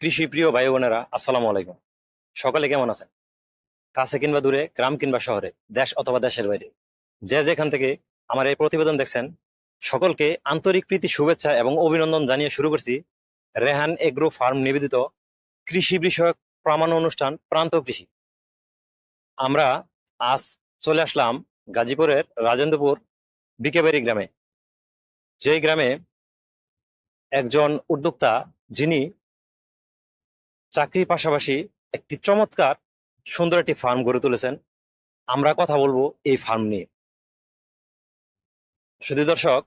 কৃষি প্রিয় ভাই বোনেরা আসসালামু আলাইকুম। সকালে কেমন আছেন? কাছে কিংবা দূরে, গ্রাম কিংবা শহরে, দেশ অথবা দেশের বাইরে, যে যেখান থেকে আমার এই প্রতিবেদন দেখছেন, সকলকে আন্তরিক প্রীতি, শুভেচ্ছা এবং অভিনন্দন জানিয়ে শুরু করছি রেহান এগ্রো ফার্ম নিবেদিত কৃষি বিষয়ক প্রামাণ্য অনুষ্ঠান প্রান্ত কৃষি। আমরা আজ চলে আসলাম গাজীপুরের রাজেন্দ্রপুর বিকেবাড়ি গ্রামে। যেই গ্রামে একজন উদ্যোক্তা যিনি চাকরির পাশাপাশি একটি চমৎকার, সুন্দর একটি ফার্ম গড়ে তুলেছেন। আমরা কথা বলব এই ফার্ম নিয়ে। শুধু দর্শক,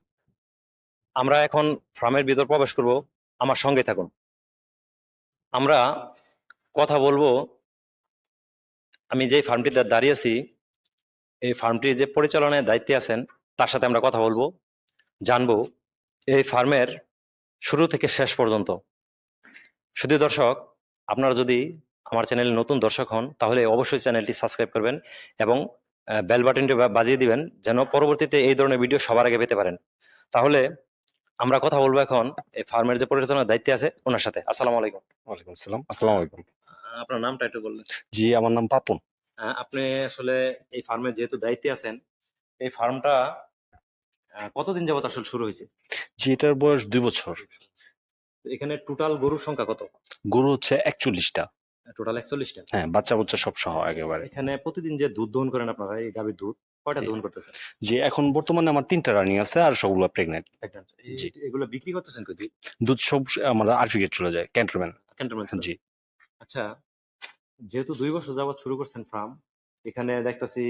আমরা এখন ফার্মের ভিতর প্রবেশ করব। আমার সঙ্গে থাকুন। আমরা কথা বলব, আমি যে ফার্মটিতে দাঁড়িয়েছি এই ফার্মটির যে পরিচালনায় দায়িত্বে আছেন, তার সাথে আমরা কথা বলব। জানব এই ফার্মের শুরু থেকে শেষ পর্যন্ত। শুধু দর্শক আপনারা যদি আমার চ্যানেলে নতুন দর্শক হন তাহলে অবশ্যই চ্যানেলটি সাবস্ক্রাইব করবেন এবং বেল বাটনটি বাজিয়ে দিবেন যেন পরবর্তীতে এই ধরনের ভিডিও সবার আগে পেতে পারেন। তাহলে আমরা কথা বলব এখন এই ফার্মের যে পরিচালনার দায়িত্বে আছে ওনার সাথে। আসসালামু আলাইকুম। ওয়ালাইকুম আসসালাম। আসসালামু আলাইকুম। আপনার নামটা একটু বললেন। জি আমার নাম পাপন। আহ, আপনি আসলে এই ফার্মের যেহেতু দায়িত্বে আছেন এই ফার্মটা আহ, কতদিন যাবত আসলে শুরু হয়েছে? জি এটার বয়স দুই বছর। এখানে টোটাল গরুর সংখ্যা কত? গরু হচ্ছে একচল্লিশটা। টোটাল একচল্লিশটা? হ্যাঁ বাচ্চা বাচ্চা সব সহ একেবারে। এখানে প্রতিদিন যে দুধ দহন করেন আপনারা এই গাভীর দুধ কয়টা। দহন করতেছেন? যে এখন বর্তমানে আমার তিনটা রানিং আছে আর সবগুলো প্রেগনেন্ট এগুলো বিক্রি করতেছেন কই দুধ সব আমার আরফিকেট চলে যায় ক্যান্টনমেন্ট। ক্যান্টনমেন্ট জি। আচ্ছা যেহেতু দুই বছর যাবত শুরু করছেন ফার্ম এখানে দেখতেছি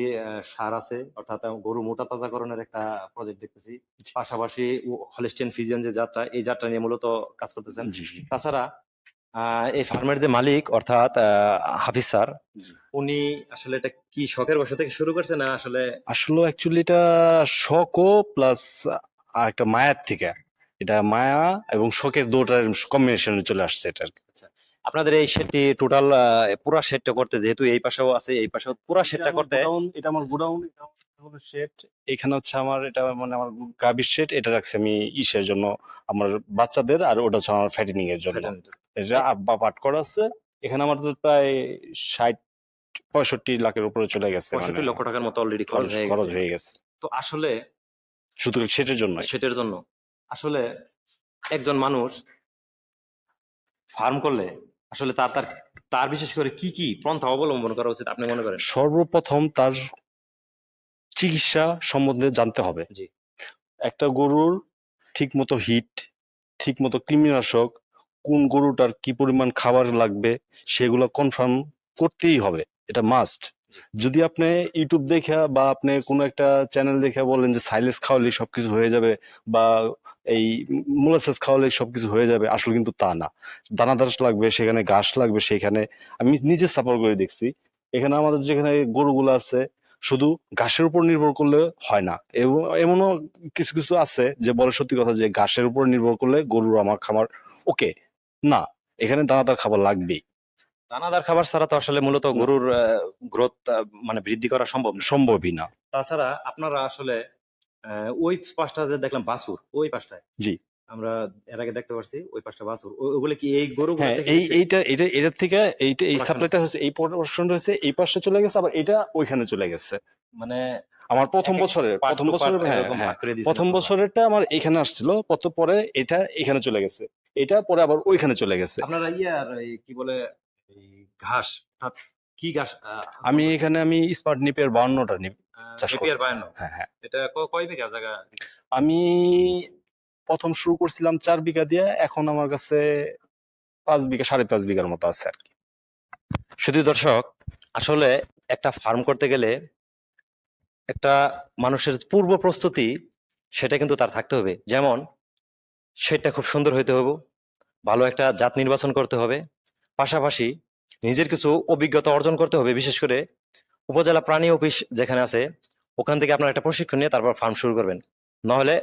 সার আছে অর্থাৎ গরু মোটা তাজাকরণের একটা প্রজেক্ট দেখতেছি। পাশাপাশি হলিস্টিয়ান ফিজিয়ান যে যাত্রা এই যাত্রা নিয়ে মূলত কাজ করতেছেন। তাছাড়া এই ফার্মের যে মালিক অর্থাৎ হাফিজ স্যার উনি আসলে এটা কি শখের বসে থেকে শুরু করছে না আসলে আসলে অ্যাকচুয়ালি এটা শখও প্লাস একটা মায়ার থেকে। এটা মায়া এবং শখের দুটার কম্বিনেশনে চলে আসছে এটা কি। আপনাদের এই শেডটি টোটাল পুরা শেডটা করতে যেহেতু এই পাশেও আছে এই পাশেও পুরা শেডটা করতে এটা আমার গোডাউন এটা হলো শেড এখানে হচ্ছে আমার এটা মানে আমার গাভীর শেড এটা রাখছি আমি ইসের জন্য আমার বাচ্চাদের আর ওটা হচ্ছে আমার ফ্যাটিনিং এর জন্য। এটা আব্বা পাট করা আছে এখানে আমার তো প্রায় ষাট পঁয়ষট্টি লাখের উপরে চলে গেছে পঁয়ষট্টি মানে লক্ষ টাকার মতো অলরেডি খরচ খরচ হয়ে গেছে। তো আসলে শুধু সেটের জন্য সেটার জন্য। আসলে একজন মানুষ ফার্ম করলে আসলে তার তার তার বিশেষ করে কি কি পন্থা অবলম্বন করা উচিত আপনি মনে করেন? সর্বপ্রথম তার চিকিৎসা সম্বন্ধে জানতে হবে। জি। একটা গরুর ঠিক মতো হিট ঠিক মতো কৃমিনাশক কোন গরুটার কি পরিমাণ খাবার লাগবে সেগুলো কনফার্ম করতেই হবে। এটা মাস্ট যদি আপনি ইউটিউব দেখে বা আপনি কোনো একটা চ্যানেল দেখে বলেন যে সাইলেন্স খাওয়ালে সবকিছু হয়ে যাবে বা এই মোলাসেস খাওয়ালে সবকিছু হয়ে যাবে, আসলে কিন্তু তা না। দানাদার লাগবে, সেখানে ঘাস লাগবে, সেখানে আমি নিজে সাপোর্ট করে দেখছি। এখানে আমাদের যেখানে গরুগুলো আছে, শুধু ঘাসের উপর নির্ভর করলে হয় না। এবং এমনও কিছু কিছু আছে যে বলে সত্যি কথা যে ঘাসের উপর নির্ভর করলে গরুর আমার খামার ওকে না। এখানে দানাদার খাবার লাগবেই। দানাদার খাবার ছাড়া তো আসলে মূলত গরুর গ্রোথ মানে বৃদ্ধি করা সম্ভব সম্ভবই না। তাছাড়া আপনারা আসলে ওই পাশটা যে দেখলাম বাছুর ওই পাশটায়। জি। আমরা এর আগে দেখতে পারছি ওই পাশটা বাছুর। ওগুলো কি এই গরু হ্যাঁ এই এইটা এটা এটার থেকে এইটা এই সাপ্লাইটা হচ্ছে। এই পোর্শনটা হচ্ছে এই পাশে চলে গেছে আবার এটা ওইখানে চলে গেছে। মানে আমার প্রথম বছরের প্রথম বছরের হ্যাঁ হ্যাঁ। প্রথম। বছরেরটা আমার এখানে আসছিল কত পরে এটা এখানে চলে গেছে। এটা পরে আবার ওইখানে চলে গেছে। আপনারা ইয়ার কি বলে এই ঘাস কি ঘাস আমি এখানে আমি স্মার্ট নিপের বাউন্নটা নিপ চাষ বায়ান্ন। হ্যাঁ হ্যাঁ। এটা কয় বিঘা জায়গা আমি প্রথম শুরু করছিলাম চার বিঘা দিয়ে এখন আমার কাছে পাঁচ বিঘা সাড়ে পাঁচ বিঘার মতো আছে আর কি। শুধু দর্শক আসলে একটা ফার্ম করতে গেলে একটা মানুষের পূর্ব প্রস্তুতি সেটা কিন্তু তার থাকতে হবে। যেমন সেটা খুব সুন্দর হইতে হবে ভালো একটা জাত নির্বাচন করতে হবে। পাশাপাশি নিজের কিছু অভিজ্ঞতা অর্জন করতে হবে, বিশেষ করে উপজেলা প্রাণী অফিস যেখানে আছে, ওখান থেকে আপনার একটা প্রশিক্ষণ নিয়ে তারপর ফার্ম শুরু করবেন। নাহলে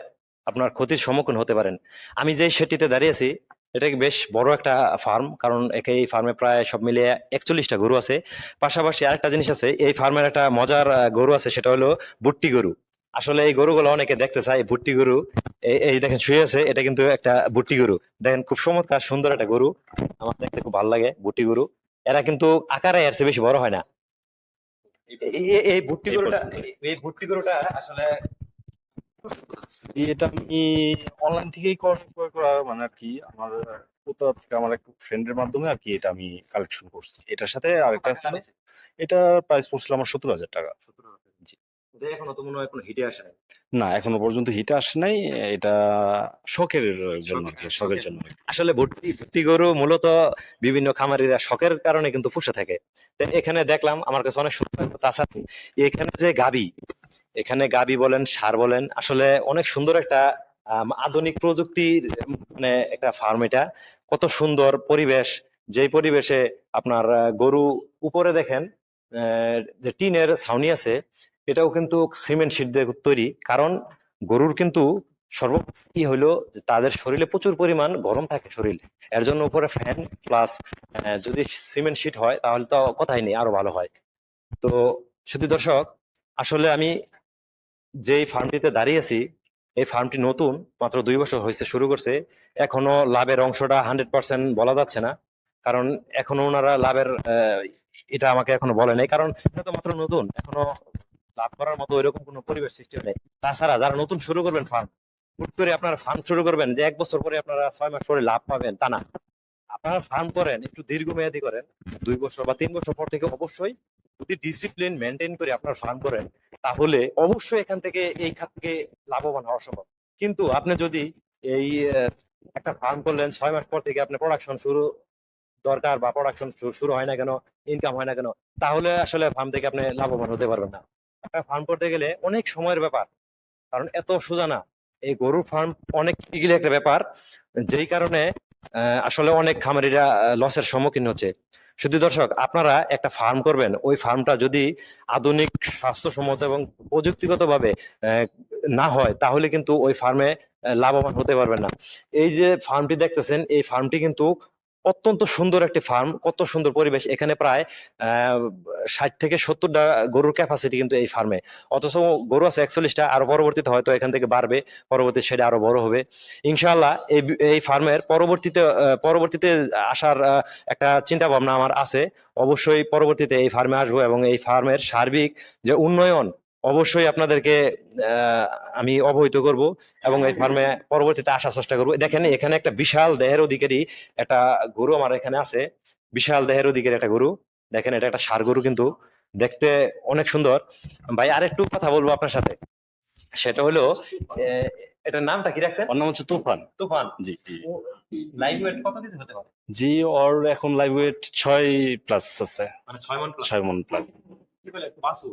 আপনার ক্ষতির সম্মুখীন হতে পারেন। আমি যে সেটিতে দাঁড়িয়েছি এটা বেশ বড় একটা ফার্ম কারণ একে এই ফার্মে প্রায় সব মিলিয়ে একচল্লিশটা গরু আছে। পাশাপাশি আরেকটা জিনিস আছে, এই ফার্মের একটা মজার গরু আছে, সেটা হলো বুট্টি গরু। আসলে এই গরুগুলো অনেকে দেখতে চায় ভুট্টি গরু। এই- দেখেন শুয়ে আছে এটা কিন্তু একটা ভুট্টি গরু। দেখেন খুব চমৎকার সুন্দর একটা গরু। আমার দেখতে খুব ভালো লাগে ভুট্টি গরু। এরা কিন্তু আকারে এর বেশি বড় হয় না। এই- ভুট্টি গরুটা এই ভুট্টি গরুটা আসলে এটা আমি অনলাইন থেকেই ক্রয় করা মানে আর কি আমার কোথাও থেকে আমার এক ফ্রেন্ডের মাধ্যমে আর কি এটা আমি কালেকশন করছি। এটার সাথে আরেকটা ছিল এটা প্রাইস পড়ছিল আমার সত্তর হাজার টাকা। এখনও তো মনে হয় কোনো হিটে আসে নাই না এখনও পর্যন্ত হিটে আসে নাই এটা শখের জন্য শখের-। জন্য আসলে ভুট্টি ভুট্টি গরু মূলত বিভিন্ন খামারিরা শখের কারণে কিন্তু পুষে থাকে এখানে দেখলাম আমার কাছে অনেক সুন্দর লাগল। তাছাড়া এখানে যে গাবি এখানে গাবি বলেন সার বলেন আসলে অনেক সুন্দর একটা আধুনিক প্রযুক্তির মানে একটা ফার্ম এটা কত সুন্দর পরিবেশ যেই পরিবেশে আপনার গরু উপরে দেখেন আহ, যে টিনের ছাউনি আছে এটাও কিন্তু সিমেন্ট শিট দিয়ে তৈরি। কারণ গরুর কিন্তু সর্বপ্রথম হইল যে তাদের শরীরে প্রচুর পরিমাণ গরম থাকে শরীর। এর জন্য উপরে ফ্যান প্লাস যদি সিমেন্ট শিট হয় তাহলে তো কথাই নেই, আরও ভালো হয়। তো শুধু দর্শক, আসলে আমি যেই ফার্মটিতে দাঁড়িয়েছি, এই ফার্মটি নতুন, মাত্র দুই বছর হয়েছে শুরু করছে, এখনও লাভের অংশটা হান্ড্রেড পার্সেন্ট বলা যাচ্ছে না। কারণ এখনও ওনারা লাভের এটা আমাকে এখনও বলে নাই। কারণ এটা তো মাত্র নতুন, এখনও লাভ করার মতো এরকম কোনো পরিবেশ সৃষ্টি হয় তাছাড়া যারা নতুন শুরু করবেন ফার্ম হুট করে আপনারা ফার্ম শুরু করবেন, যে এক বছর পরে আপনারা ছয় মাস পরে লাভ পাবেন, তা না। আপনারা ফার্ম করেন, একটু দীর্ঘমেয়াদী করেন, দুই বছর বা তিন বছর পর থেকে অবশ্যই যদি ডিসিপ্লিন মেনটেন করে আপনার ফার্ম করেন, তাহলে অবশ্যই এখান থেকে এই খাত থেকে লাভবান হওয়া সম্ভব। কিন্তু আপনি যদি এই একটা ফার্ম করলেন, ছয় মাস পর থেকে আপনার প্রোডাকশন শুরু, দরকার বা প্রোডাকশন শুরু হয় না কেন ইনকাম হয় না কেন, তাহলে আসলে ফার্ম থেকে আপনি লাভবান হতে পারবেন না। একটা ফার্ম করতে গেলে অনেক সময়ের ব্যাপার। কারণ এত সোজা না। এই গরুর ফার্ম অনেক গিলে একটা ব্যাপার, যেই কারণে আসলে অনেক খামারিরা লসের সম্মুখীন হচ্ছে। শুধু দর্শক, আপনারা একটা ফার্ম করবেন, ওই ফার্মটা যদি আধুনিক স্বাস্থ্যসম্মত এবং প্রযুক্তিগতভাবে না হয়, তাহলে কিন্তু ওই ফার্মে লাভবান হতে পারবেন না। এই যে ফার্মটি দেখতেছেন, এই ফার্মটি কিন্তু অত্যন্ত সুন্দর একটি ফার্ম কত সুন্দর পরিবেশ। এখানে প্রায় ষাট থেকে সত্তরটা গরুর ক্যাপাসিটি কিন্তু এই ফার্মে অথচ গরু আছে একচল্লিশটা, আরও পরবর্তীতে হয়তো এখান থেকে বাড়বে, পরবর্তী সেটা আরও বড় হবে। ইনশাআল্লাহ এই এই ফার্মের পরবর্তীতে পরবর্তীতে আসার একটা চিন্তা ভাবনা আমার আছে। অবশ্যই পরবর্তীতে এই ফার্মে আসব এবং এই ফার্মের সার্বিক যে উন্নয়ন অবশ্যই আপনাদেরকে আমি অবহিত করব এবং এই ফার্মে পরবর্তীতে আসার চেষ্টা করব। দেখেন এখানে একটা বিশাল দেহের অধিকারী একটা গরু আমার এখানে আছে। বিশাল দেহের অধিকারী একটা গরু। দেখেন এটা একটা সার গরু কিন্তু। দেখতে অনেক সুন্দর। ভাই আরেকটু কথা বলব আপনার সাথে। সেটা হলো এটার নামটা কি রাখছেন? ওর নাম হচ্ছে তুফান। তুফান। জি জি। লাইভ ওয়েট কত কেজি হতে পারে? জি ওর এখন লাইভ ওয়েট ছয় প্লাস আছে। মানে ছয় মন ছয় মন প্লাস কি বলে বাসু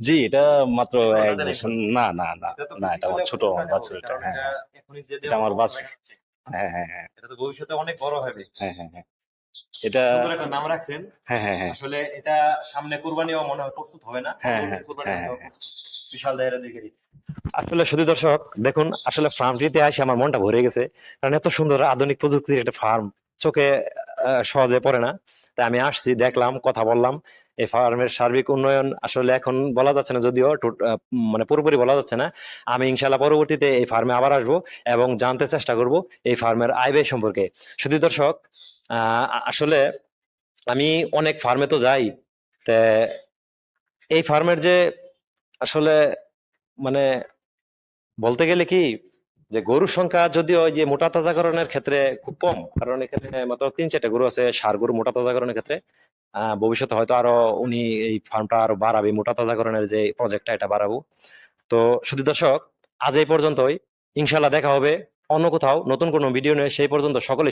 জি এটা মাত্র এক বছর। না না না না এটা আমার ছোট আমার বাচ্চা এটা হ্যাঁ এটা আমার বাছুর। হ্যাঁ হ্যাঁ হ্যাঁ। এটা তো ভবিষ্যতে অনেক বড় হবে। হ্যাঁ হ্যাঁ হ্যাঁ। এটা একটা নাম রাখছেন। হ্যাঁ হ্যাঁ হ্যাঁ। আসলে এটা সামনে কুরবানিও মনে হয় প্রস্তুত হবে না। হ্যাঁ, হ্যাঁ, হ্যাঁ, হ্যাঁ। বিশাল দায়রা দিকে আসলে শুধু দর্শক দেখুন আসলে ফার্মটিতে আসে আমার মনটা ভরে গেছে। কারণ এত সুন্দর আধুনিক প্রযুক্তির একটা ফার্ম চোখে সহজে পড়ে না। তাই আমি আসছি দেখলাম কথা বললাম। এই ফার্মের সার্বিক উন্নয়ন আসলে এখন বলা যাচ্ছে না, যদিও মানে পুরোপুরি বলা যাচ্ছে না। আমি ইনশাল্লাহ পরবর্তীতে এই ফার্মে আবার আসব এবং জানতে চেষ্টা করব এই ফার্মের আয় ব্যয় সম্পর্কে। শুধু দর্শক আসলে আমি অনেক ফার্মে তো যাই, তে এই ফার্মের যে আসলে মানে বলতে গেলে কি যে গরুর সংখ্যা যদিও যে মোটা তাজাকরণের ক্ষেত্রে খুব কম, কারণ এখানে মাত্র তিন চারটা গরু আছে, সার গরু মোটা তাজাকরণের ক্ষেত্রে। ভবিষ্যতে হয়তো আরও উনি এই ফার্মটা আরও বাড়াবে, মোটা তাজাকরণের যে প্রজেক্টটা এটা বাড়াবো। তো শুধু দর্শক, আজ এই পর্যন্তই। ইনশাল্লাহ দেখা হবে অন্য কোথাও, নতুন কোনো ভিডিও নিয়ে। সেই পর্যন্ত সকলে